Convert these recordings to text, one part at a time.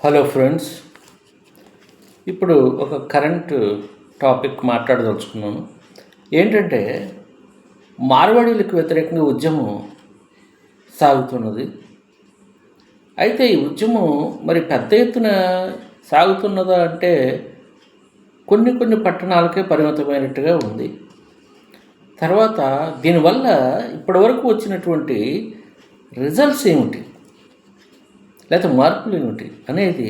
Hello friends ఇప్పుడు ఒక current topic మాట్లాడదలుచుకున్నాను. ఏంటంటే మార్వాడీలకు వ్యతిరేకంగా ఉద్యమం సాగుతున్నది. అయితే ఈ ఉద్యమం మరి పెద్ద ఎత్తున సాగుతున్నదా అంటే కొన్ని కొన్ని పట్టణాలకే పరిమితమైనట్టుగా ఉంది. తర్వాత దీనివల్ల ఇప్పటివరకు వచ్చినటువంటి రిజల్ట్స్ ఏమిటి? లేకపోతే మార్పులు ఏమిటి అనేది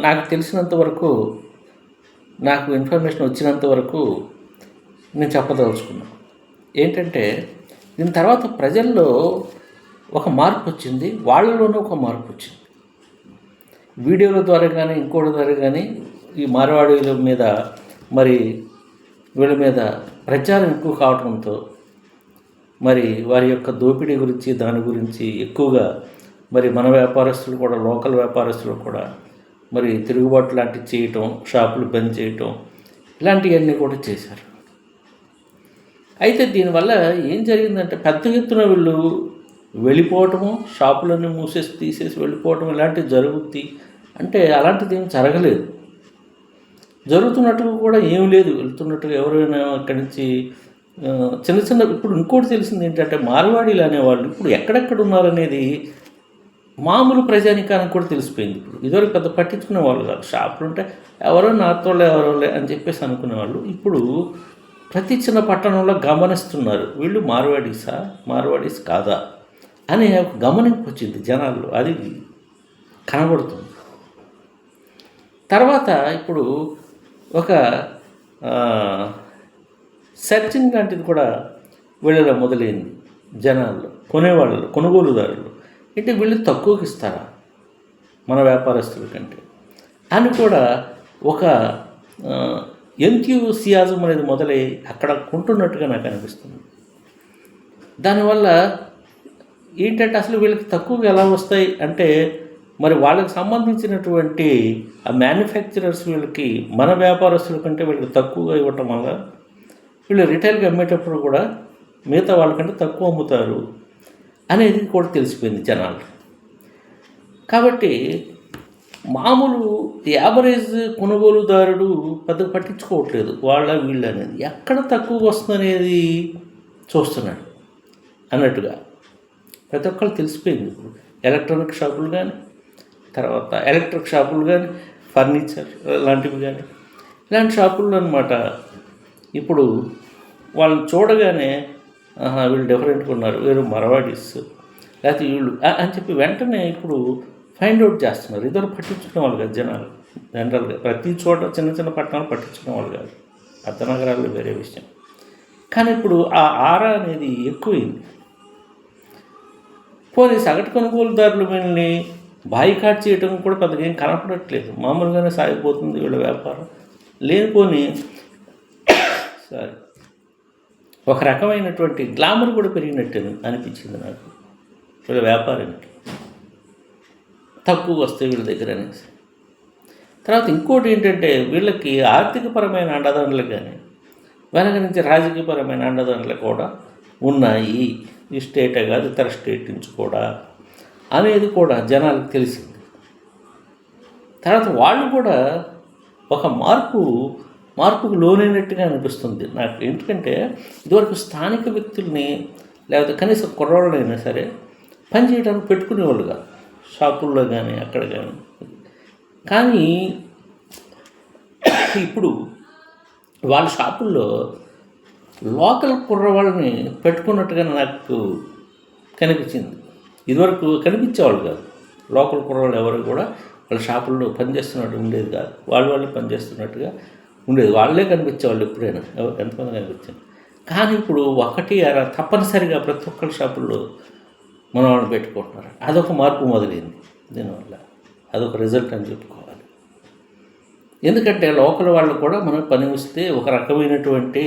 నాకు తెలిసినంత వరకు నాకు ఇన్ఫర్మేషన్ వచ్చినంత వరకు నేను చెప్పదలుచుకున్నాను ఏంటంటే దీని తర్వాత ప్రజల్లో ఒక మార్పు వచ్చింది వాళ్ళలోనూ ఒక మార్పు వచ్చింది. వీడియోల ద్వారా కానీ ఇంకోటి ద్వారా కానీ ఈ మార్వాడీల మీద మరి వీళ్ళ మీద ప్రచారం ఎక్కువ కావడంతో మరి వారి యొక్క దోపిడీ గురించి దాని గురించి ఎక్కువగా మరి మన వ్యాపారస్తులు కూడా లోకల్ వ్యాపారస్తులు కూడా మరి తిరుగుబాటు లాంటివి చేయటం షాపులు బంద్ చేయటం ఇలాంటివన్నీ కూడా చేశారు. అయితే దీనివల్ల ఏం జరిగిందంటే పెద్ద ఎత్తున వీళ్ళు వెళ్ళిపోవటము షాపులన్నీ మూసేసి తీసేసి వెళ్ళిపోవటం ఇలాంటివి జరుగుద్ది అంటే అలాంటిది ఏం జరగలేదు. జరుగుతున్నట్టుగా కూడా ఏం లేదు. వెళ్తున్నట్టుగా ఎవరైనా అక్కడి నుంచి చిన్న చిన్న ఇప్పుడు ఇంకోటి తెలిసింది ఏంటంటే మార్వాడీలు అనేవాళ్ళు ఇప్పుడు ఎక్కడెక్కడ ఉన్నారనేది మామూలు ప్రజానికానికి కూడా తెలిసిపోయింది ఇప్పుడు. ఇదివరకు పెద్ద పట్టించుకునే వాళ్ళు కాదు. షాపులు ఉంటే ఎవరో నాతోళ్ళు ఎవరోలే అని చెప్పేసి అనుకునేవాళ్ళు ఇప్పుడు ప్రతి చిన్న పట్టణంలో గమనిస్తున్నారు. వీళ్ళు మార్వాడీసా మార్వాడీస్ కాదా అనే ఒక గమనింపు వచ్చింది జనాల్లో. అది కనబడుతుంది. తర్వాత ఇప్పుడు ఒక సెర్చింగ్ లాంటిది కూడా వీళ్ళలో మొదలైంది జనాల్లో కొనేవాళ్ళు కొనుగోలుదారులు అంటే వీళ్ళు తక్కువకి ఇస్తారా మన వ్యాపారస్తుల కంటే? అని కూడా ఒక ఎంత్యూసియాజం అనేది మొదలై అక్కడ కొంటున్నట్టుగా నాకు అనిపిస్తుంది. దానివల్ల ఏంటంటే అసలు వీళ్ళకి తక్కువగా ఎలా వస్తాయి అంటే మరి వాళ్ళకి సంబంధించినటువంటి ఆ మ్యానుఫ్యాక్చరర్స్ వీళ్ళకి మన వ్యాపారస్తుల కంటే వీళ్ళకి తక్కువగా ఇవ్వటం వల్ల వీళ్ళు రిటైల్గా అమ్మేటప్పుడు కూడా మిగతా వాళ్ళకంటే తక్కువ అమ్ముతారు అనేది కూడా తెలిసిపోయింది జనాలు. కాబట్టి మామూలు యావరేజ్ కొనుగోలుదారుడు పెద్దగా పట్టించుకోవట్లేదు వాళ్ళ వీళ్ళు అనేది. ఎక్కడ తక్కువగా వస్తుందనేది చూస్తున్నాడు అన్నట్టుగా. ప్రతి ఒక్కరు తెలిసిపోయింది ఇప్పుడు. ఎలక్ట్రానిక్ షాపులు కానీ తర్వాత ఎలక్ట్రిక్ షాపులు కానీ ఫర్నిచర్ లాంటివి కానీ ఇలాంటి షాపుల్లో అనమాట ఇప్పుడు వాళ్ళని చూడగానే వీళ్ళు డిఫరెంట్గా ఉన్నారు వీరు మరవాడీస్. లేకపోతే వీళ్ళు అని చెప్పి వెంటనే ఇప్పుడు ఫైండ్ అవుట్ చేస్తున్నారు. ఇద్దరు పట్టించుకునే వాళ్ళు కాదు జనాలు. జనరల్గా ప్రతి చోట చిన్న చిన్న పట్టణాలు పట్టించుకునే వాళ్ళు కాదు. పెద్ద నగరాల్లో వేరే విషయం. కానీ ఇప్పుడు ఆ ఆరా అనేది ఎక్కువైంది. పోనీ సగటు కొనుగోలుదారులు వీళ్ళని బాయికాట్ చేయడం కూడా పెద్దగా ఏం కనపడట్లేదు. మామూలుగానే సాగిపోతుంది వీళ్ళ వ్యాపారం. లేనిపోని సారీ ఒక రకమైనటువంటి గ్లామర్ కూడా పెరిగినట్టు అనిపించింది నాకు. వీళ్ళ వ్యాపారానికి. తక్కువ వస్తాయి వీళ్ళ దగ్గర అనేసి. తర్వాత ఇంకోటి ఏంటంటే వీళ్ళకి ఆర్థికపరమైన అండదండలు కానీ వెనక నుంచి రాజకీయపరమైన అండదండలు కూడా ఉన్నాయి. ఈ స్టేటే కాదు ఇతర స్టేట్ నుంచి కూడా అనేది కూడా జనాలకు తెలిసింది. తర్వాత వాళ్ళు కూడా ఒక మార్పు మార్పుకు లోనైనట్టుగా అనిపిస్తుంది నాకు. ఎందుకంటే ఇదివరకు స్థానిక వ్యక్తుల్ని లేకపోతే కనీసం కుర్రోళ్ళైనా సరే పని చేయడానికి పెట్టుకునేవాళ్ళు కాదు షాపుల్లో కానీ అక్కడ కానీ కానీ ఇప్పుడు వాళ్ళ షాపుల్లో లోకల్ కుర్రవాళ్ళని పెట్టుకున్నట్టుగా నాకు కనిపించింది. ఇదివరకు కనిపించేవాళ్ళు కాదు. లోకల్ కుర్రవాళ్ళు ఎవరు కూడా వాళ్ళ షాపుల్లో పనిచేస్తున్నట్టు ఉండేది కాదు. వాళ్ళు పనిచేస్తున్నట్టుగా ఉండేది. వాళ్ళే కనిపించేవాళ్ళు ఎప్పుడైనా. ఎంతమంది కనిపించింది కానీ ఇప్పుడు ఒకటి అర తప్పనిసరిగా ప్రతి ఒక్కరి షాపుల్లో మనవాళ్ళని పెట్టుకుంటున్నారు. అదొక మార్పు మొదలైంది దీనివల్ల. అదొక రిజల్ట్ అని చెప్పుకోవాలి. ఎందుకంటే లోకల్ వాళ్ళు కూడా మనం పని వస్తే ఒక రకమైనటువంటి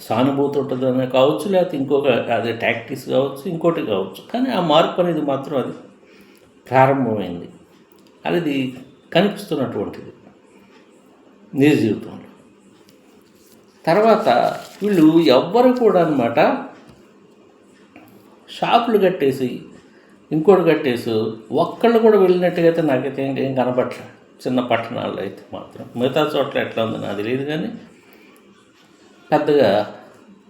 సానుభూతి ఉంటుందని కావచ్చు లేకపోతే ఇంకొక అదే టాక్టిక్స్ కావచ్చు ఇంకోటి కావచ్చు. కానీ ఆ మార్పు అనేది మాత్రం అది ప్రారంభమైంది. అది కనిపిస్తున్నటువంటిది. నిజ జీవితంలో తర్వాత వీళ్ళు ఎవ్వరు కూడా అనమాట షాపులు కట్టేసి ఇంకోటి కట్టేసి ఒక్కళ్ళు కూడా వెళ్ళినట్టుగా అయితే నాకైతే ఏం ఏం చిన్న పట్టణాల్లో అయితే మాత్రం. మిగతా చోట్ల ఎట్లా ఉందో నాకు తెలియదు కానీ పెద్దగా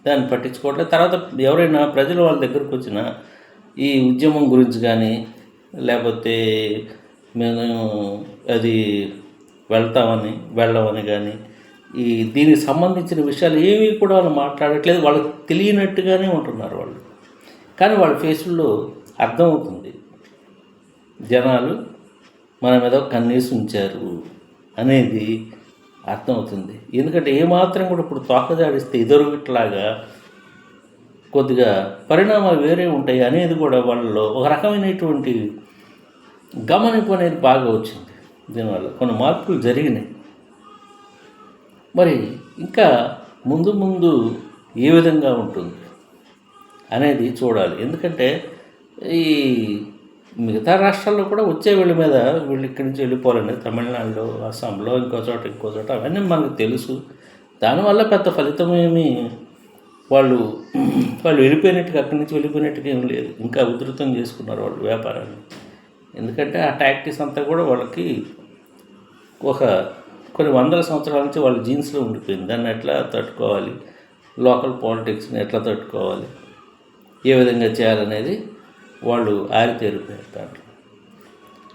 దాన్ని పట్టించుకోవట్లేదు. తర్వాత ఎవరైనా ప్రజలు వాళ్ళ దగ్గరకు వచ్చిన ఈ ఉద్యమం గురించి కానీ లేకపోతే మేము అది వెళ్తామని వెళ్ళమని కానీ ఈ దీనికి సంబంధించిన విషయాలు ఏమీ కూడా వాళ్ళు మాట్లాడట్లేదు. వాళ్ళకి తెలియనట్టుగానే ఉంటున్నారు వాళ్ళు. కానీ వాళ్ళ ఫేసుల్లో అర్థమవుతుంది. జనాలు మన మీద కన్నీసి ఉంచారు అనేది అర్థమవుతుంది. ఎందుకంటే ఏమాత్రం కూడా ఇప్పుడు తోకదాడిస్తే ఇదొరగట్లాగా కొద్దిగా పరిణామాలు వేరే ఉంటాయి అనేది కూడా వాళ్ళలో ఒక రకమైనటువంటి గమనింపు అనేది బాగా వచ్చింది. దీనివల్ల కొన్ని మార్పులు జరిగినాయి. మరి ఇంకా ముందు ముందు ఏ విధంగా ఉంటుంది అనేది చూడాలి. ఎందుకంటే ఈ మిగతా రాష్ట్రాల్లో కూడా వచ్చే వీళ్ళ మీద వీళ్ళు ఇక్కడి నుంచి వెళ్ళిపోవాలండి తమిళనాడులో అస్సాంలో ఇంకో చోట ఇంకో చోట అవన్నీ మనకు తెలుసు. దానివల్ల పెద్ద ఫలితం ఏమి వాళ్ళు వాళ్ళు వెళ్ళిపోయినట్టుగా అక్కడి నుంచి వెళ్ళిపోయినట్టుగా ఏం లేదు. ఇంకా ఉధృతం చేసుకున్నారు వాళ్ళు వ్యాపారాన్ని. ఎందుకంటే ఆ టాక్టిక్స్ అంతా కూడా వాళ్ళకి ఒక కొన్ని వందల సంవత్సరాల నుంచి వాళ్ళ జీన్స్లో ఉండిపోయింది. దాన్ని ఎట్లా తట్టుకోవాలి? లోకల్ పాలిటిక్స్ని ఎట్లా తట్టుకోవాలి? ఏ విధంగా చేయాలనేది వాళ్ళు ఆరితేరిపోయారు దాంట్లో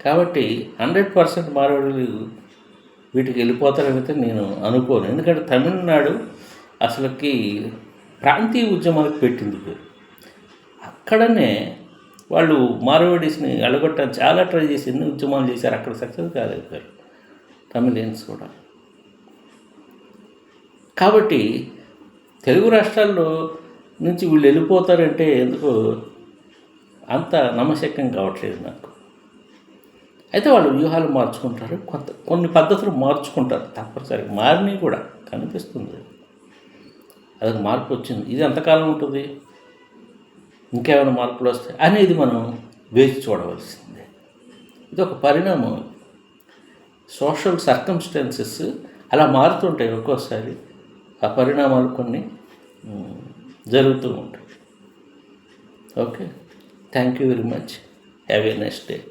కాబట్టి హండ్రెడ్ పర్సెంట్ మార్వాడీలు వీటికి వెళ్ళిపోతారనైతే నేను అనుకోను. ఎందుకంటే తమిళనాడు అసలుకి ప్రాంతీయ ఉద్యమాలకు పెట్టింది పేరు. అక్కడనే వాళ్ళు మార్వాడీస్ని అలగొట్టడానికి చాలా ట్రై చేసి ఎన్ని ఉద్యమాలు చేశారు. అక్కడ సక్సెస్ కాలేకపోయారు తమిళియన్స్ కూడా. కాబట్టి తెలుగు రాష్ట్రాల్లో నుంచి వీళ్ళు వెళ్ళిపోతారంటే ఎందుకు? అంత నమ్మశక్యం కావట్లేదు నాకు. అయితే వాళ్ళు వ్యూహాలు మార్చుకుంటారు. కొంత కొన్ని పద్ధతులు మార్చుకుంటారు. తప్పనిసరిగా మారినవి కూడా కనిపిస్తుంది. అదొక మార్పు వచ్చింది. ఇది ఎంతకాలం ఉంటుంది? ఇంకేమైనా మార్పులు వస్తాయి అనేది మనం వేచి చూడవలసిందే. ఇది ఒక పరిణామం. సోషల్ సర్కమ్స్టాన్సెస్ అలా మారుతుంటాయి ఒక్కోసారి. ఆ పరిణామాలు కొన్ని జరుగుతూ ఉంటాయి. Okay? Thank you very much. Have a next day.